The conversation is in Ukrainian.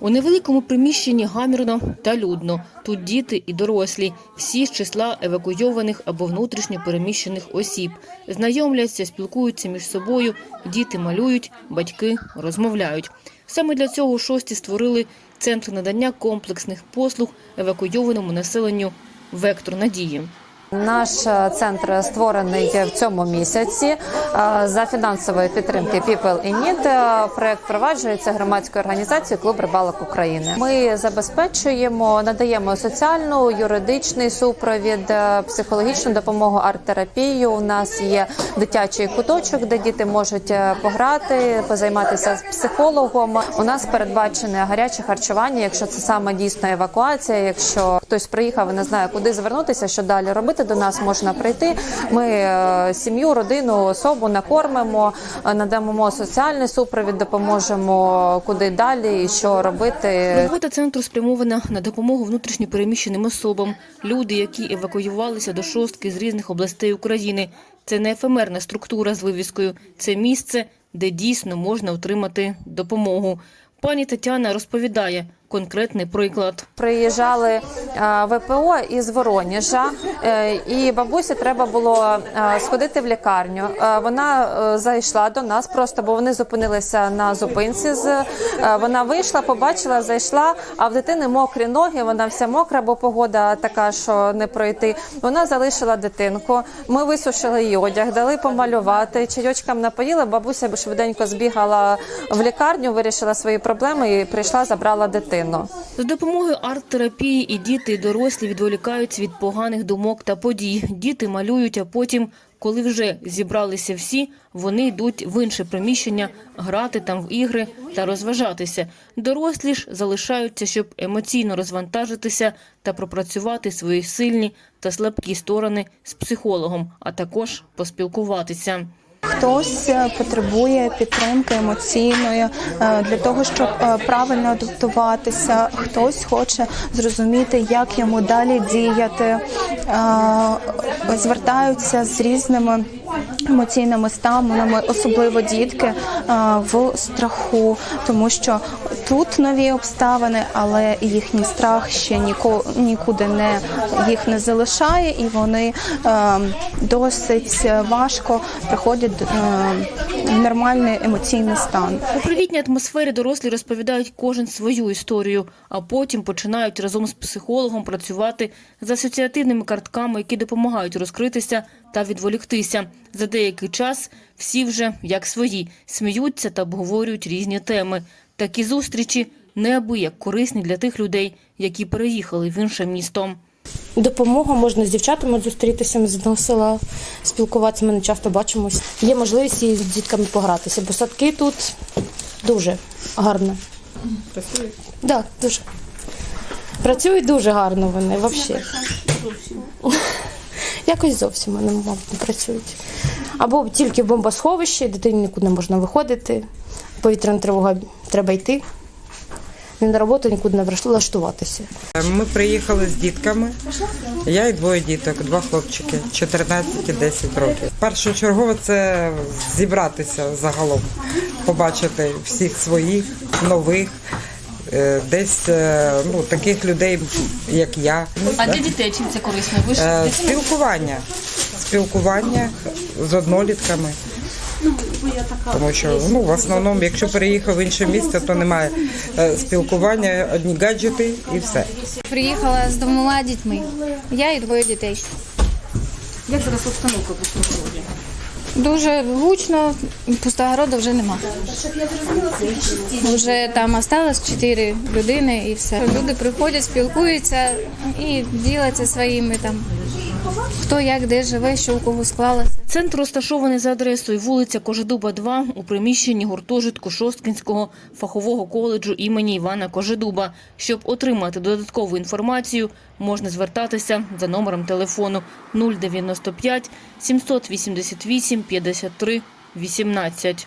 У невеликому приміщенні гамірно та людно. Тут діти і дорослі, всі з числа евакуйованих або внутрішньо переміщених осіб. Знайомляться, спілкуються між собою, діти малюють, батьки розмовляють. Саме для цього шості створили центр надання комплексних послуг евакуйованому населенню «Вектор надії». Наш е, центр створений в цьому місяці Е, за фінансової підтримки People in Need. Е, Проект впроваджується громадською організацією Клуб рибалок України. Ми забезпечуємо, надаємо соціальну, юридичний супровід, психологічну допомогу, арт-терапію. У нас є дитячий куточок, де діти можуть пограти, позайматися з психологом. У нас передбачене гаряче харчування, якщо це саме дійсно евакуація. Якщо хтось приїхав і не знає, куди звернутися, що далі робити, до нас можна прийти. Ми е, сім'ю, родину, особу накормимо, е, надамо соціальний супровід, допоможемо куди далі і що робити. Робота центру спрямована на допомогу внутрішньо переміщеним особам. Люди, які евакуювалися до шостки з різних областей України. Це не ефемерна структура з вивіскою. Це місце, де дійсно можна отримати допомогу. Пані Тетяна розповідає конкретний приклад. Приїжджали е, ВПО із Вороніжа, е, і бабусі треба було е, сходити в лікарню. Вона зайшла до нас просто, бо вони зупинилися на зупинці. Вона вийшла, побачила, зайшла. А в дитини мокрі ноги. Вона вся мокра, бо погода така, що не пройти. Вона залишила дитинку. Ми висушили її одяг, дали помалювати. Чайочкам напоїли. Бабуся швиденько збігала в лікарню, вирішила свої проблеми і прийшла, забрала дитину. За допомогою арт-терапії і діти, і дорослі відволікаються від поганих думок та подій. Діти малюють, а потім, коли вже зібралися всі, вони йдуть в інше приміщення грати там в ігри та розважатися. Дорослі ж залишаються, щоб емоційно розвантажитися та пропрацювати свої сильні та слабкі сторони з психологом, а також поспілкуватися. Хтось е, потребує підтримки емоційної е, для того, щоб е, правильно адаптуватися. Хтось хоче зрозуміти, як йому далі діяти. Звертаються з різними емоційними станами, особливо дітки в страху, тому що тут нові обставини, але їхній страх ще ніко- нікуди не їх не залишає, і вони е, досить важко приходять е, в нормальний емоційний стан. У привітній атмосфері дорослі розповідають кожен свою історію, а потім починають разом з психологом працювати з асоціативними картками, які допомагають розкритися та відволіктися. За деякий час всі вже як свої сміються та обговорюють різні теми. Такі зустрічі неабияк корисні для тих людей, які переїхали в інше місто. Допомога можна з дівчатами зустрітися Ми з одного села, спілкуватися. Ми не часто бачимось. Є можливість і з дітками погратися, бо садки тут дуже гарно. Працюють? Так, да, дуже. Працюють дуже гарно вони взагалі. Якось зовсім вони, мабуть, не працюють. Або тільки в бомбосховищі, дитині нікуди не можна виходити, повітряна тривога треба йти. Ні на роботу нікуди не влаштуватися. Ми приїхали з дітками. Я і двоє діток, два хлопчики, 14 і 10 років. Першочергово це зібратися загалом, побачити всіх своїх, нових, е, десь е, ну, таких людей, як я. А для дітей чим це корисно? Ви Е, Спілкування. Спілкування з однолітками. Тому що ну, в основному, якщо переїхав в інше місце, то немає е, спілкування, одні гаджети і все. Приїхала з двома дітьми. Я і двоє дітей. Як зараз обстановка в Пустогороді? Дуже гучно, пустогороду вже нема. Вже там осталось чотири людини і все. Люди приходять, спілкуються і діляться своїми там. Хто як де живе, що у кого склалося. Центр розташований за адресою вулиця Кожедуба, 2 у приміщенні гуртожитку Шосткінського фахового коледжу імені Івана Кожедуба. Щоб отримати додаткову інформацію, можна звертатися за номером телефону 095 788 53 18.